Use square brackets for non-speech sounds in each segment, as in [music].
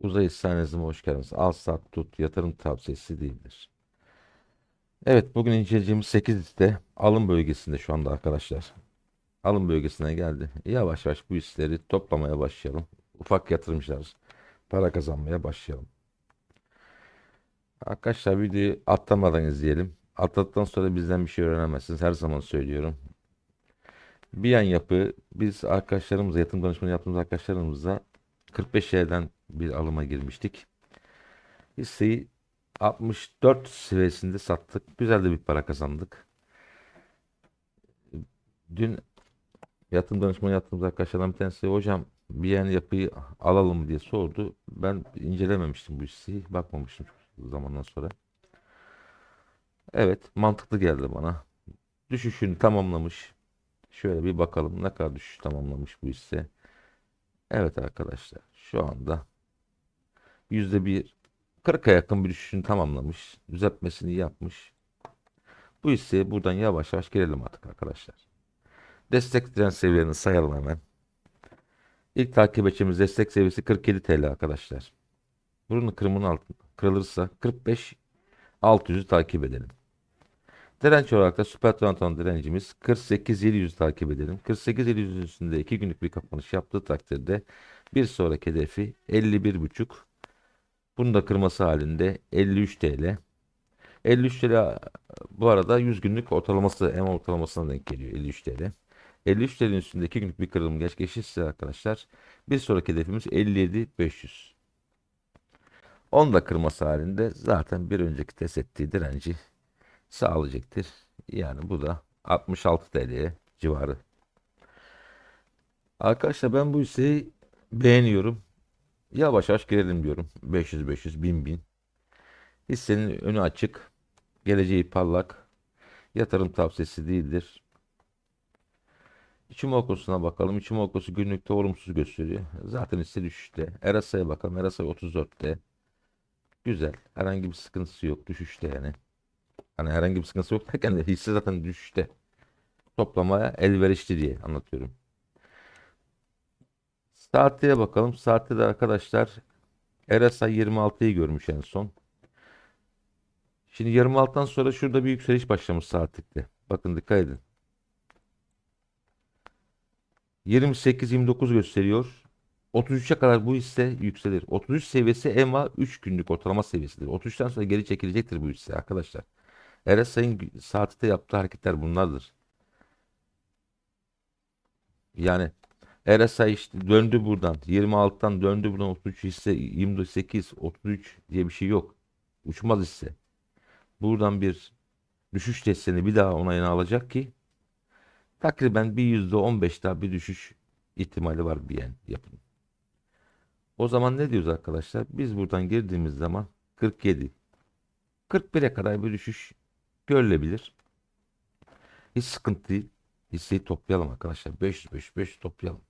Uzay İstahanesi'ne hoş geldiniz. Al sat tut yatırım tavsiyesi değildir. Evet bugün inceleyeceğimiz 8 liste alım bölgesinde şu anda arkadaşlar. Alım bölgesine geldi. Yavaş yavaş bu hisseleri toplamaya başlayalım. Ufak yatırımcılar para kazanmaya başlayalım. Arkadaşlar videoyu atlamadan izleyelim. Atladıktan sonra bizden bir şey öğrenemezsiniz. Her zaman söylüyorum. Bir yan yapı biz arkadaşlarımızla yatırım danışmanı yaptığımız arkadaşlarımızla 45 yerden bir alıma girmiştik. Hisseyi 64 seviyesinde sattık. Güzel de bir para kazandık. Dün yatırım danışmanı yaptığımız arkadaşlardan bir tanesi hocam bir yan yapıyı alalım diye sordu. Ben incelememiştim bu hisseyi. Bakmamıştım zamandan sonra. Evet mantıklı geldi bana. Düşüşünü tamamlamış. Şöyle bir bakalım ne kadar düşüş tamamlamış bu hisse. Evet arkadaşlar şu anda yüzde bir 40'a yakın bir düşüşünü tamamlamış. Düzeltmesini yapmış. Bu hisseye buradan yavaş yavaş girelim artık arkadaşlar. Destek direnç seviyelerini sayalım hemen. İlk takip edeceğimiz destek seviyesi 47 TL arkadaşlar. Bunun kırımının altında kırılırsa 45 600'ü takip edelim. Direnç olarak da süper Trabzon direncimiz 48-700 takip edelim. 48-700 üstünde 2 günlük bir kapanış yaptığı takdirde bir sonraki hedefi 51,5. Bunu da kırması halinde 53 TL. 53 TL bu arada 100 günlük ortalaması EMA ortalamasına denk geliyor 53 TL. 53 TL'nin üstünde 2 günlük bir kırılım gerçekleşirse arkadaşlar bir sonraki hedefimiz 57,500. Onu da kırması halinde zaten bir önceki test ettiği direnci sağlayacaktır. Yani bu da 66 TL civarı. Arkadaşlar ben bu hisseyi beğeniyorum. Yavaş yavaş girelim diyorum. 500 500 1000 1000. Hissenin önü açık. Geleceği parlak. Yatırım tavsiyesi değildir. İçimokusuna bakalım. İçimokusu günlükte olumsuz gösteriyor. Zaten hisse düşüşte. Erasa'ya bakalım. Erasa 34'te. Güzel. Herhangi bir sıkıntısı yok. Düşüşte yani. Hani herhangi bir sıkıntısı yok derken de hisse zaten düşüşte. Toplamaya elverişli diye anlatıyorum. Saatliğe bakalım. Saatte de arkadaşlar RSI 26'yı görmüş en son. Şimdi 26'dan sonra şurada bir yükseliş başlamış saatlikte. Bakın dikkat edin. 28-29 gösteriyor. 33'e kadar bu hisse yükselir. 33 seviyesi EMA 3 günlük ortalama seviyesidir. 33'ten sonra geri çekilecektir bu hisse arkadaşlar. RSI'nin saatte yaptığı hareketler bunlardır. Yani RSI işte döndü buradan. 26'dan döndü buradan 33 hisse 28, 33 diye bir şey yok. Uçmaz hisse. Buradan bir düşüş testini bir daha onayını alacak ki takriben bir %15 daha bir düşüş ihtimali var bir yani yapın. O zaman ne diyoruz arkadaşlar? Biz buradan girdiğimiz zaman 47 41'e kadar bir düşüş görülebilir. Hiç sıkıntı değil. Hisseyi toplayalım arkadaşlar. 500 500 500 toplayalım.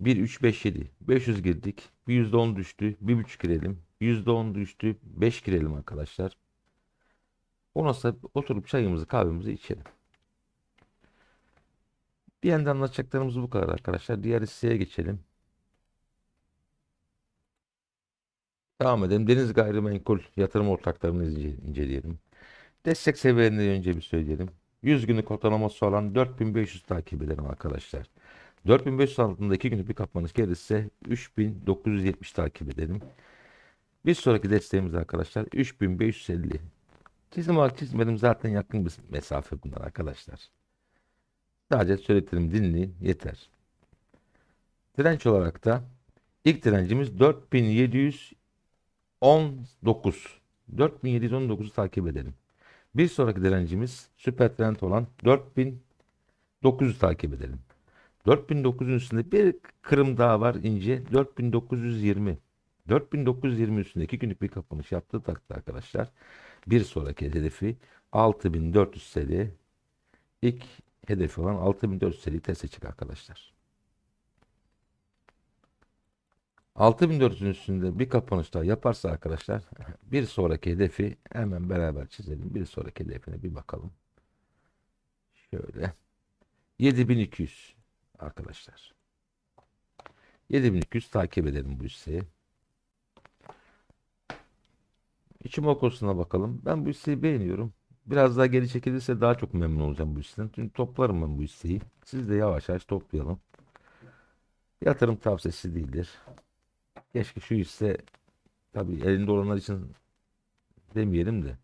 1 3 5 7 500 girdik. Bir %10 düştü. 1.5 girelim. %10 düştü. 5 girelim arkadaşlar. Ondan sonra oturup çayımızı kahvemizi içelim. Bir yandan anlatacaklarımız bu kadar arkadaşlar. Diğer hisseye geçelim. Devam edelim. Deniz Gayrimenkul yatırım ortaklarını ince- inceleyelim. Destek seviyelerini önce bir söyleyelim. 100 günlük ortalaması olan 4500 takip edelim arkadaşlar. 4500 altında 2 günlük bir kapanış gelirse 3970 takip edelim. Bir sonraki desteğimiz arkadaşlar 3550. Çizim olarak çizmedim zaten yakın bir mesafe bunlar arkadaşlar. Sadece söylediklerimi dinleyin yeter. Direnç olarak da ilk direncimiz 4719. 4719'u takip edelim. Bir sonraki direncimiz süper trend olan 4900 takip edelim. 4900'ün üstünde bir kırım daha var ince 4920. 4920 üstünde 2 günlük bir kapanış yaptığı takdirde arkadaşlar bir sonraki hedefi 6400 TL ilk hedefi olan 6400 TL'yi test edecek arkadaşlar. 6400'ün üstünde bir kapanış daha yaparsa arkadaşlar bir sonraki hedefi hemen beraber çizelim. Bir sonraki hedefine bir bakalım. Şöyle 7200 arkadaşlar. 7200 takip edelim bu hisseyi. Ichimoku'suna bakalım. Ben bu hisseyi beğeniyorum. Biraz daha geri çekilirse daha çok memnun olacağım bu hisseden. Çünkü toplarım ben bu hisseyi. Siz de yavaş yavaş toplayalım. Yatırım tavsiyesi değildir. Keşke şu hisse tabii elinde olanlar için demeyelim de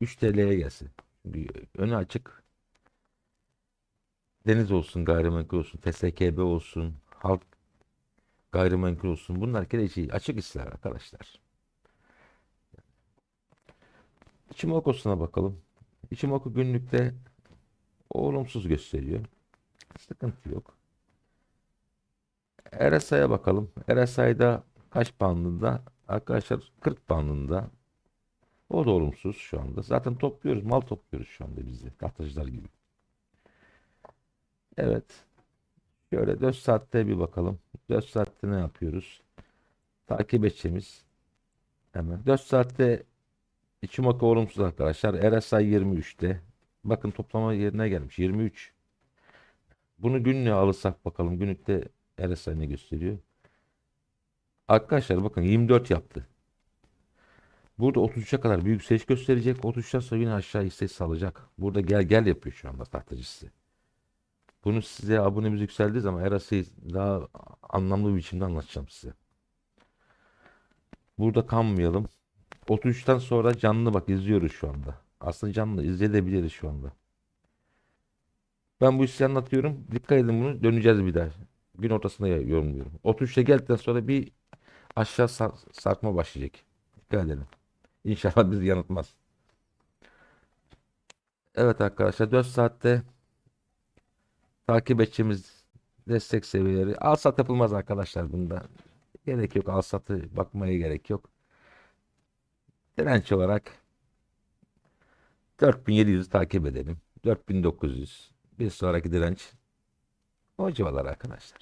3 TL'ye gelse. Çünkü önü açık. Deniz olsun, gayrimenkul olsun, TSKB olsun, halk gayrimenkul olsun. Bunlar geleceği açık hisseler arkadaşlar. Ichimoku'suna bakalım. Ichimoku günlükte olumsuz gösteriyor. Sıkıntı yok. RSI'ye bakalım. RSI'da kaç bandında? Arkadaşlar 40 bandında. O da olumsuz şu anda. Zaten topluyoruz. Mal topluyoruz şu anda biz de. Tahtacılar gibi. Evet. Şöyle 4 saatte bir bakalım. 4 saatte ne yapıyoruz? Takip edeceğimiz hemen. 4 saatte Ichimoku olumsuz arkadaşlar. RSI 23'te. Bakın toplama yerine gelmiş. 23. Bunu günlüğe alırsak bakalım. Günlükte RSI ne gösteriyor? Arkadaşlar bakın 24 yaptı. Burada 33'e kadar bir yükseliş gösterecek. 33'ten sonra yine aşağı hisse salacak. Burada gel gel yapıyor şu anda tahtacısı. Bunu size abonemiz yükseldiği zaman RSI'yi daha anlamlı bir biçimde anlatacağım size. Burada kanmayalım. 33'ten sonra canlı bak izliyoruz şu anda. Aslında canlı izleyebiliriz şu anda. Ben bu hissi anlatıyorum. Dikkat edin bunu. Döneceğiz bir daha. Gün ortasında yorumluyorum. 33'e geldikten sonra bir aşağı sar- sarkma başlayacak. Dikkat edelim. İnşallah bizi yanıltmaz. Evet arkadaşlar 4 saatte takip edeceğimiz destek seviyeleri. Al sat yapılmaz arkadaşlar bunda. Gerek yok. Al satı bakmaya gerek yok. Direnç olarak 4700 takip edelim. 4900. Bir sonraki direnç o civarlar arkadaşlar.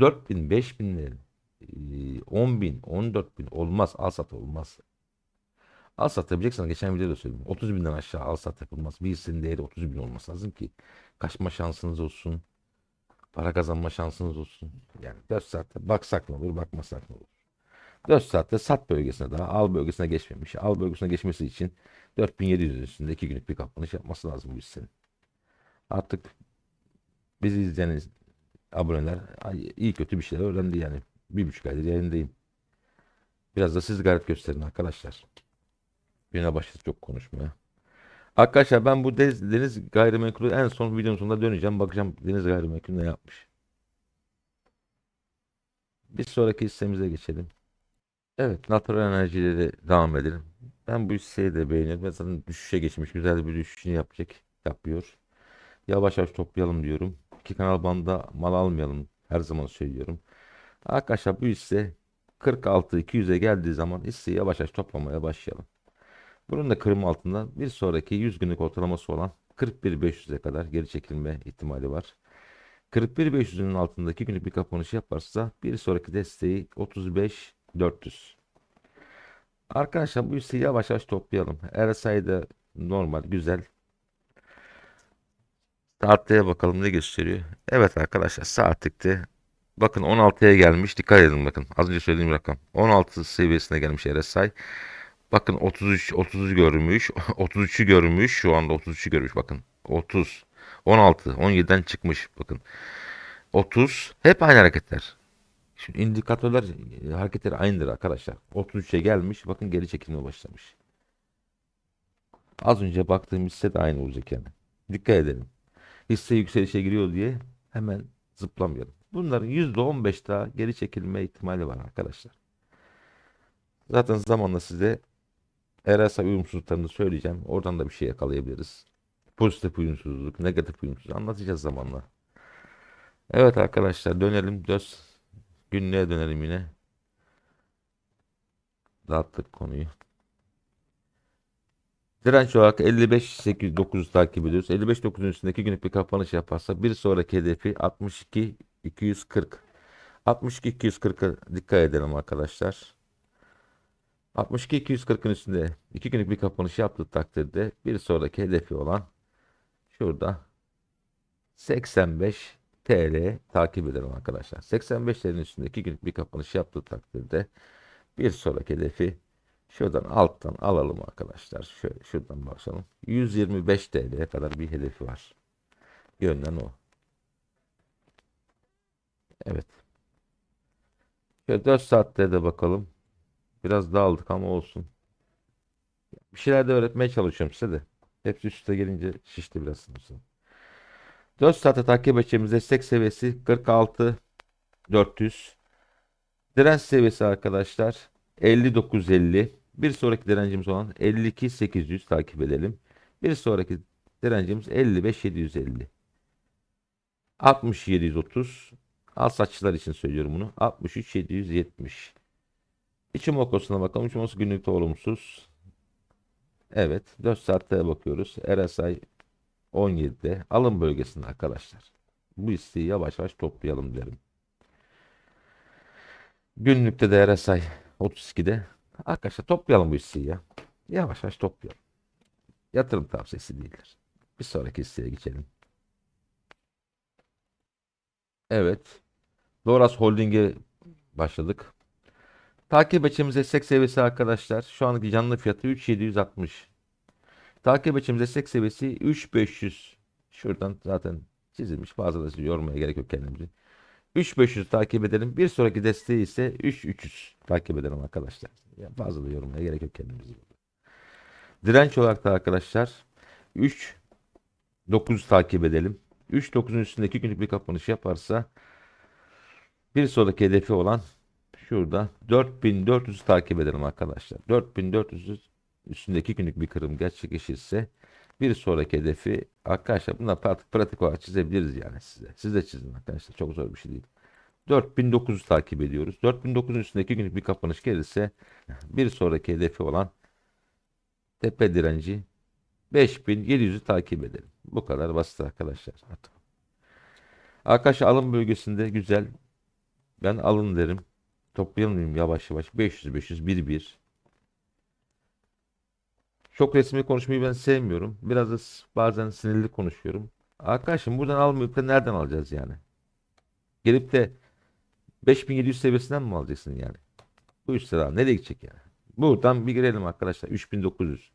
4000, 5000, 10000, 14000 olmaz. Al sat olmaz. Al sat yapacaksın. Geçen videoda söyledim. 30 binden aşağı al sat yapılmaz. Bir hissenin değeri 30 bin olması lazım ki kaçma şansınız olsun. Para kazanma şansınız olsun. Yani 4 saatte baksak ne olur, bakmasak ne olur. 4 saatte sat bölgesine daha al bölgesine geçmemiş. Al bölgesine geçmesi için 4700 üstünde 2 günlük bir kapanış yapması lazım bu hissenin. Artık bizi izleyen aboneler iyi kötü bir şeyler öğrendi yani. Bir buçuk aydır yayındayım. Biraz da siz gayret gösterin arkadaşlar. Birine başladı çok konuşmaya. Arkadaşlar ben bu Deniz, Gayrimenkul'ü en son videonun sonunda döneceğim. Bakacağım Deniz Gayrimenkul ne yapmış. Bir sonraki hissemize geçelim. Evet, natural enerjileri devam edelim. Ben bu hisseyi de beğeniyorum. Zaten düşüşe geçmiş. Güzel bir düşüşünü yapacak. Yapıyor. Yavaş yavaş toplayalım diyorum. İki kanal banda mal almayalım. Her zaman söylüyorum. Arkadaşlar bu hisse 46-200'e geldiği zaman hisseyi yavaş yavaş toplamaya başlayalım. Bunun da kırım altında bir sonraki 100 günlük ortalaması olan 41.500'e kadar geri çekilme ihtimali var. 41.500'ün altındaki günlük bir kapanış yaparsa bir sonraki desteği 35.400. Arkadaşlar bu hisseyi yavaş yavaş toplayalım. RSI de normal, güzel. Saatliğe bakalım ne gösteriyor. Evet arkadaşlar saatlikte bakın 16'ya gelmiş. Dikkat edin bakın. Az önce söylediğim rakam. 16 seviyesine gelmiş RSI. Bakın 33 30'u görmüş. [laughs] 33'ü görmüş. Şu anda 33'ü görmüş bakın. 30 16 17'den çıkmış bakın. 30 hep aynı hareketler. Şimdi indikatörler e, hareketleri aynıdır arkadaşlar. 33'e gelmiş. Bakın geri çekilmeye başlamış. Az önce baktığım hisse de aynı olacak yani. Dikkat edelim. Hisse yükselişe giriyor diye hemen zıplamayalım. Bunların %15 daha geri çekilme ihtimali var arkadaşlar. Zaten zamanla size RSI uyumsuzluklarını söyleyeceğim. Oradan da bir şey yakalayabiliriz. Pozitif uyumsuzluk, negatif uyumsuzluk anlatacağız zamanla. Evet arkadaşlar dönelim. Döz günlüğe dönelim yine. Dağıttık konuyu. Direnç olarak 55 8 9 takip ediyoruz. 55 9'un üstündeki günlük bir kapanış yaparsa bir sonraki hedefi 62 240. 62 240'a dikkat edelim arkadaşlar. 62 240'ın üstünde 2 günlük bir kapanış yaptığı takdirde bir sonraki hedefi olan şurada 85 TL takip edelim arkadaşlar. 85 TL'nin üstünde 2 günlük bir kapanış yaptığı takdirde bir sonraki hedefi şuradan alttan alalım arkadaşlar. Şöyle şuradan başlayalım. 125 TL'ye kadar bir hedefi var. Yönden o. Evet. Şöyle 4 saatte de bakalım. Biraz dağıldık ama olsun. Bir şeyler de öğretmeye çalışıyorum size de. Hepsi üst üste gelince şişti biraz sınırsın. 4 saate takip edeceğimiz destek seviyesi 46 400. Direnç seviyesi arkadaşlar 59.50. Bir sonraki direncimiz olan 52.800 takip edelim. Bir sonraki direncimiz 55.750. 60.730. Al saççılar için söylüyorum bunu. 63.770. İçim okosuna bakalım. İçim okosu günlükte olumsuz. Evet. 4 saatte bakıyoruz. RSI 17'de. Alım bölgesinde arkadaşlar. Bu isteği yavaş yavaş toplayalım derim. Günlükte de RSI 32'de. Arkadaşlar toplayalım bu hisseyi ya. Yavaş yavaş toplayalım. Yatırım tavsiyesi değildir. Bir sonraki hisseye geçelim. Evet. Loras Holding'e başladık. Takip açımız destek seviyesi arkadaşlar. Şu anki canlı fiyatı 3760. Takip açımız destek seviyesi 3500. Şuradan zaten çizilmiş. Bazıları yormaya gerek yok kendimizi. 3500 takip edelim. Bir sonraki desteği ise 3300 takip edelim arkadaşlar. Ya fazla da yormaya gerek yok kendimizi. Direnç olarak da arkadaşlar 3 900 takip edelim. 3 9'un üstündeki günlük bir kapanış yaparsa bir sonraki hedefi olan şurada 4400 takip edelim arkadaşlar. 4400 üstündeki günlük bir kırım gerçekleşirse bir sonraki hedefi arkadaşlar bunlar pratik, pratik olarak çizebiliriz yani size. Siz de çizin arkadaşlar. Çok zor bir şey değil. 4900 takip ediyoruz. 4900'ün üstündeki günlük bir kapanış gelirse bir sonraki hedefi olan tepe direnci 5700'ü takip edelim. Bu kadar basit arkadaşlar. Arkadaşlar alım bölgesinde güzel. Ben alın derim. Toplayalım yavaş yavaş. 500 500 1 1 çok resmi konuşmayı ben sevmiyorum. Biraz da bazen sinirli konuşuyorum. Arkadaşım buradan almayıp da nereden alacağız yani? Gelip de 5700 seviyesinden mi alacaksın yani? Bu üç sıra nereye gidecek yani? Buradan bir girelim arkadaşlar. 3900.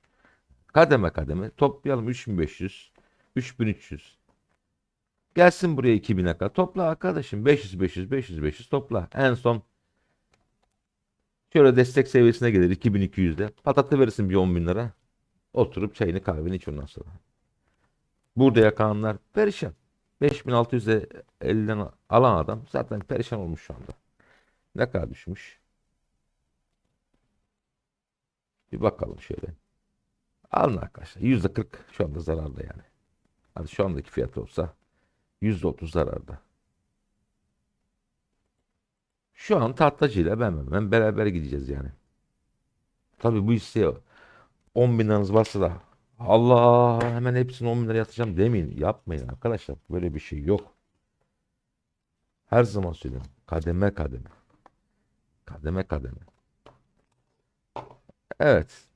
Kademe kademe toplayalım 3500. 3300. Gelsin buraya 2000'e kadar. Topla arkadaşım. 500 500 500 500 topla. En son şöyle destek seviyesine gelir 2200'de. Patatı verirsin bir 10 bin lira. Oturup çayını kahveni iç ondan sonra. Burada yakalanlar perişan. 5600'e elden alan adam zaten perişan olmuş şu anda. Ne kadar düşmüş? Bir bakalım şöyle. Alın arkadaşlar. %40 şu anda zararda yani. Hadi şu andaki fiyat olsa %30 zararda. Şu an tahtacıyla ben, ben beraber gideceğiz yani. Tabii bu hisseye 10 bin liranız varsa da Allah hemen hepsini 10 bin lira yatıracağım demeyin. Yapmayın arkadaşlar. Böyle bir şey yok. Her zaman söylüyorum. Kademe kademe. Kademe kademe. Evet.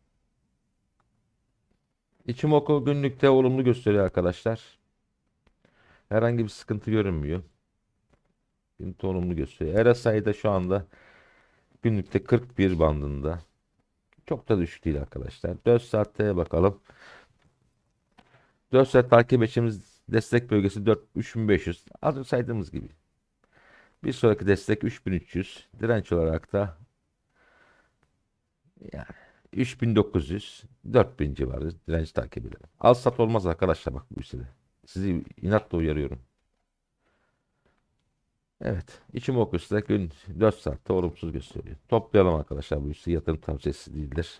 İçim oku günlükte olumlu gösteriyor arkadaşlar. Herhangi bir sıkıntı görünmüyor. Günlükte olumlu gösteriyor. RSI da şu anda günlükte 41 bandında. Çok da düşük değil arkadaşlar. 4 saatte bakalım. 4 saat takip edeceğimiz destek bölgesi 4 3500. Az önce saydığımız gibi. Bir sonraki destek 3300. Direnç olarak da yani 3900 4000 civarı direnç takip edelim. Al sat olmaz arkadaşlar bak bu hissede. Sizi inatla uyarıyorum. Evet. İçim okusu da gün 4 saatte olumsuz gösteriyor. Toplayalım arkadaşlar bu hissi yatırım tavsiyesi değildir.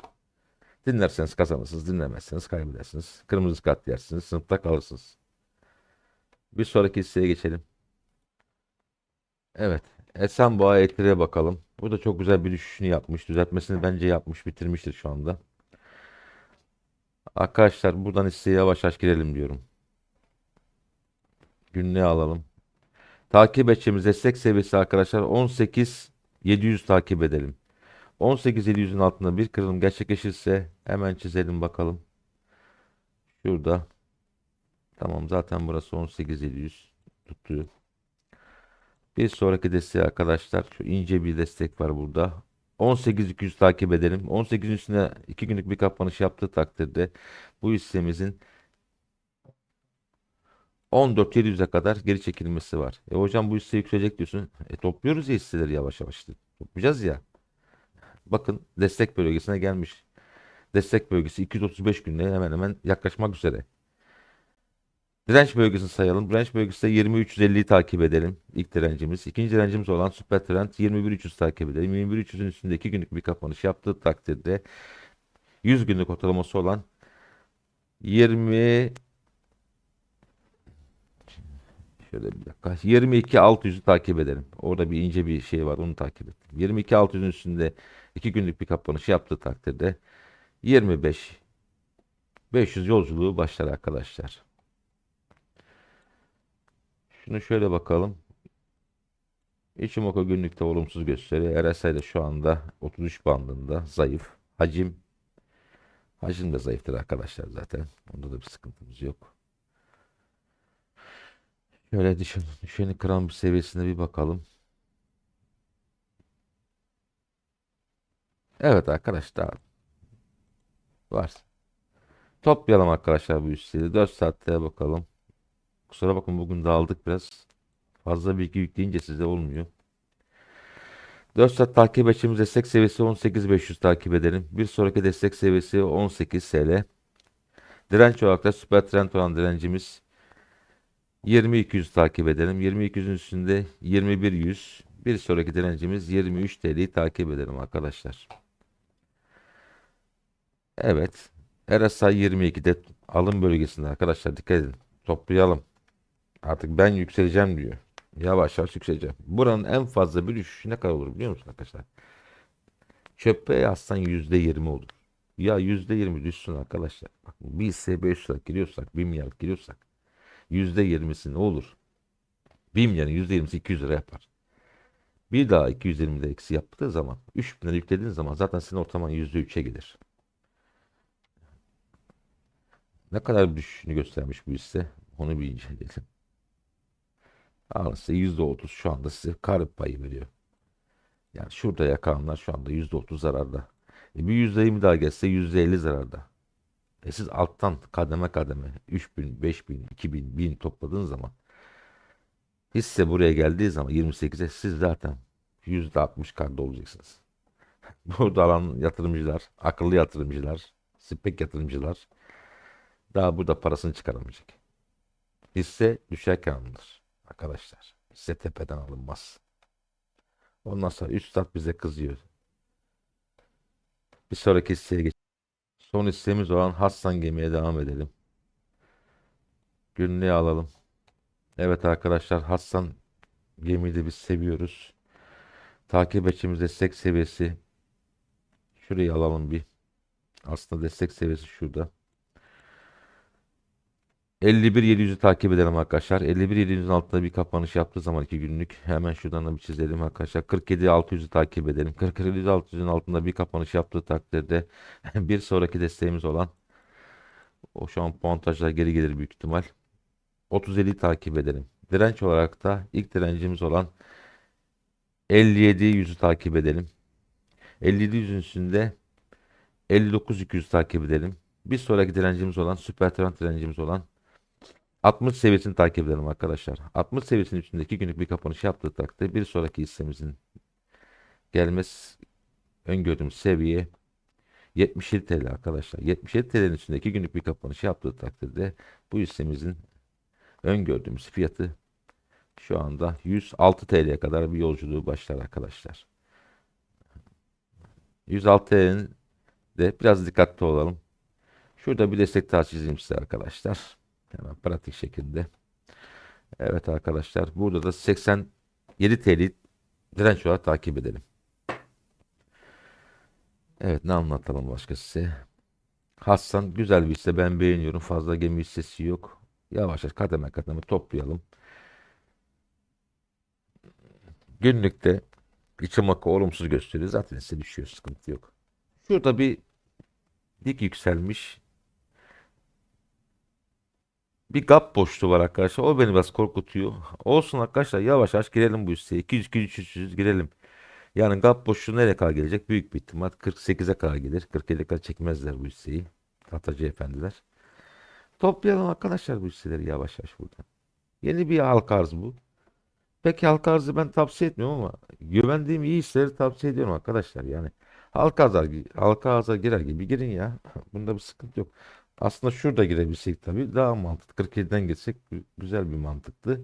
Dinlerseniz kazanırsınız, dinlemezseniz kaybedersiniz. Kırmızı kart yersiniz, sınıfta kalırsınız. Bir sonraki hisseye geçelim. Evet. Esenboğa Elektriğe bakalım. Bu da çok güzel bir düşüşünü yapmış. Düzeltmesini bence yapmış, bitirmiştir şu anda. Arkadaşlar buradan hisseye yavaş yavaş girelim diyorum. Günlüğe alalım. Takip edeceğimiz destek seviyesi arkadaşlar 18 700 takip edelim. 18 700'ün altında bir kırılım gerçekleşirse hemen çizelim bakalım. Şurada. Tamam zaten burası 18 700 tutuyor. Bir sonraki desteği arkadaşlar şu ince bir destek var burada. 18.200 takip edelim. 18'in üstüne 2 günlük bir kapanış yaptığı takdirde bu hissemizin 14.700'e kadar geri çekilmesi var. E hocam bu hisse yükselecek diyorsun. E topluyoruz ya hisseleri yavaş yavaş. işte. Toplayacağız ya. Bakın destek bölgesine gelmiş. Destek bölgesi 235 günde hemen hemen yaklaşmak üzere. Direnç bölgesini sayalım. Direnç bölgesinde 2350'yi takip edelim. İlk direncimiz. İkinci direncimiz olan süper trend 21300 takip edelim. 21300'ün üstünde 2 günlük bir kapanış yaptığı takdirde 100 günlük ortalaması olan 20 Şöyle bir dakika. 22 600'ü takip edelim. Orada bir ince bir şey var. Onu takip ettim. 22 600'ün üstünde 2 günlük bir kapanış yaptığı takdirde 25 500 yolculuğu başlar arkadaşlar. Şunu şöyle bakalım. Ichimoku günlükte olumsuz gösteriyor. RSI de şu anda 33 bandında zayıf. Hacim hacim de zayıftır arkadaşlar zaten. Onda da bir sıkıntımız yok. Şöyle düşün, düşeni kıran bir seviyesine bir bakalım. Evet arkadaşlar var. Toplayalım arkadaşlar bu üstleri. 4 saatte bakalım. Kusura bakın bugün dağıldık biraz. Fazla bilgi yükleyince size olmuyor. 4 saat takip açımız destek seviyesi 18500 takip edelim. Bir sonraki destek seviyesi 18 TL. Direnç olarak da süper trend olan direncimiz 20200 takip edelim. 20200'ün üstünde 21100. Bir sonraki direncimiz 23 TL'yi takip edelim arkadaşlar. Evet. RSI 22'de alım bölgesinde arkadaşlar dikkat edin. Toplayalım. Artık ben yükseleceğim diyor. Yavaş yavaş yükseleceğim. Buranın en fazla bir düşüşü ne kadar olur biliyor musun arkadaşlar? Çöpe yazsan %20 olur. Ya %20 düşsün arkadaşlar. Bak bir hisseye 500 lira giriyorsak, 1 milyar giriyorsak %20'si ne olur? 1 milyarın %20'si 200 lira yapar. Bir daha 220'de eksi yaptığı zaman 3000 lira yüklediğin zaman zaten senin ortalaman %3'e gelir. Ne kadar düşüşünü göstermiş bu hisse onu bir inceleyelim. Size %30 şu anda size kar payı veriyor. Yani şurada yakalanlar şu anda %30 zararda. E bir %20 daha gelse %50 zararda. E siz alttan kademe kademe 3000, 5000, 2000, 1000 topladığınız zaman hisse buraya geldiği zaman 28'e siz zaten %60 karda olacaksınız. [laughs] Burada alan yatırımcılar, akıllı yatırımcılar, spek yatırımcılar daha burada parasını çıkaramayacak. Hisse düşerken alınır arkadaşlar. Hisse tepeden alınmaz. Ondan sonra üstad bize kızıyor. Bir sonraki hisseye geç. Son hissemiz olan Hassan gemiye devam edelim. Günlüğü alalım. Evet arkadaşlar Hassan gemiyi de biz seviyoruz. Takip açımız destek seviyesi. Şurayı alalım bir. Aslında destek seviyesi şurada. 51.700'ü takip edelim arkadaşlar. 51.700'ün altında bir kapanış yaptığı zaman iki günlük hemen şuradan da bir çizelim arkadaşlar. 47.600'ü takip edelim. 47.600'ün altında bir kapanış yaptığı takdirde [laughs] bir sonraki desteğimiz olan o şu an puantajlar geri gelir büyük ihtimal. 37'yi takip edelim. Direnç olarak da ilk direncimiz olan 57.100'ü takip edelim. 57.100'ün üstünde 59.200 takip edelim. Bir sonraki direncimiz olan süper trend direncimiz olan 60 seviyesini takip edelim arkadaşlar. 60 seviyesinin üstündeki günlük bir kapanış yaptığı takdirde bir sonraki hissemizin gelmesi öngördüğümüz seviye 77 TL arkadaşlar. 77 TL'nin üstündeki günlük bir kapanış yaptığı takdirde bu hissemizin öngördüğümüz fiyatı şu anda 106 TL'ye kadar bir yolculuğu başlar arkadaşlar. 106 TL'nin de biraz dikkatli olalım. Şurada bir destek çizeyim size arkadaşlar. Hemen pratik şekilde. Evet arkadaşlar burada da 87 TL direnç olarak takip edelim. Evet ne anlatalım başka size. Hassan güzel bir hisse ben beğeniyorum. Fazla gemi hissesi yok. Yavaş yavaş kademe kademe toplayalım. Günlükte içim akı olumsuz gösteriyor. Zaten hisse düşüyor sıkıntı yok. Şurada bir dik yükselmiş bir gap boşluğu var arkadaşlar. O beni biraz korkutuyor. Olsun arkadaşlar yavaş yavaş girelim bu hisseye. 200 200 300 girelim. Yani gap boşluğu nereye kadar gelecek? Büyük bir ihtimal 48'e kadar gelir. 47'e kadar çekmezler bu hisseyi. Tahtacı efendiler. Toplayalım arkadaşlar bu hisseleri yavaş yavaş buradan. Yeni bir halka arz bu. Peki halka arzı ben tavsiye etmiyorum ama güvendiğim iyi hisseleri tavsiye ediyorum arkadaşlar. Yani halka arza, halka arza girer gibi girin ya. [laughs] Bunda bir sıkıntı yok. Aslında şurada girebilsek tabii daha mantıklı. 47'den girsek gü- güzel bir mantıklı.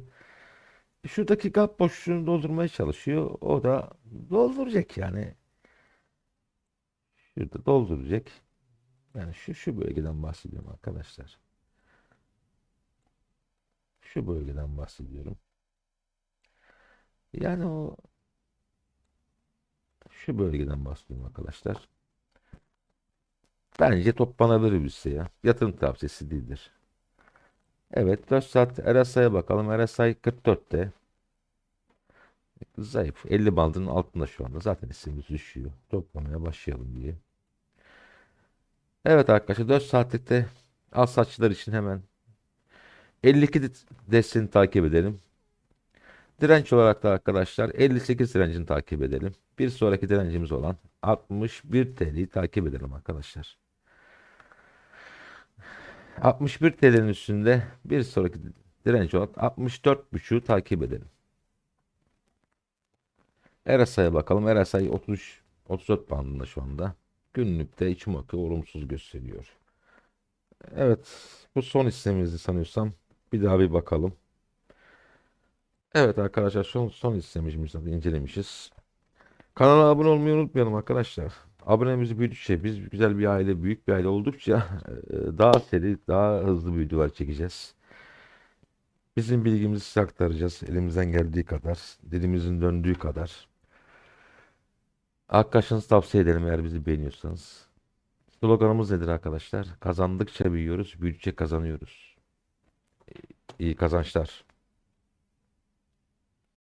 Şuradaki gap boşluğunu doldurmaya çalışıyor. O da dolduracak yani. Şurada dolduracak. Yani şu şu bölgeden bahsediyorum arkadaşlar. Şu bölgeden bahsediyorum. Yani o şu bölgeden bahsediyorum arkadaşlar. Bence toplanabilir şey ya. Yatırım tavsiyesi değildir. Evet 4 saat RSI'ye bakalım. RSI 44'te. Zayıf. 50 bandının altında şu anda. Zaten hissemiz düşüyor. Toplamaya başlayalım diye. Evet arkadaşlar 4 saatlikte al saçlar için hemen 52 de- desteğini takip edelim. Direnç olarak da arkadaşlar 58 direncini takip edelim. Bir sonraki direncimiz olan 61 TL'yi takip edelim arkadaşlar. 61 TL'nin üstünde bir sonraki direnç olan 64.5'u takip edelim. RSI'ye bakalım. RSI 33 34 bandında şu anda. Günlükte Ichimoku olumsuz gösteriyor. Evet, bu son hissemizi sanıyorsam bir daha bir bakalım. Evet arkadaşlar son son hissemizi incelemişiz. Kanala abone olmayı unutmayalım arkadaşlar. Abonemizi büyüdükçe biz güzel bir aile, büyük bir aile oldukça e, daha seri, daha hızlı videolar çekeceğiz. Bizim bilgimizi size aktaracağız elimizden geldiği kadar, dilimizin döndüğü kadar. Arkadaşlarınızı tavsiye ederim eğer bizi beğeniyorsanız. Sloganımız nedir arkadaşlar? Kazandıkça büyüyoruz, büyüdükçe kazanıyoruz. İyi kazançlar.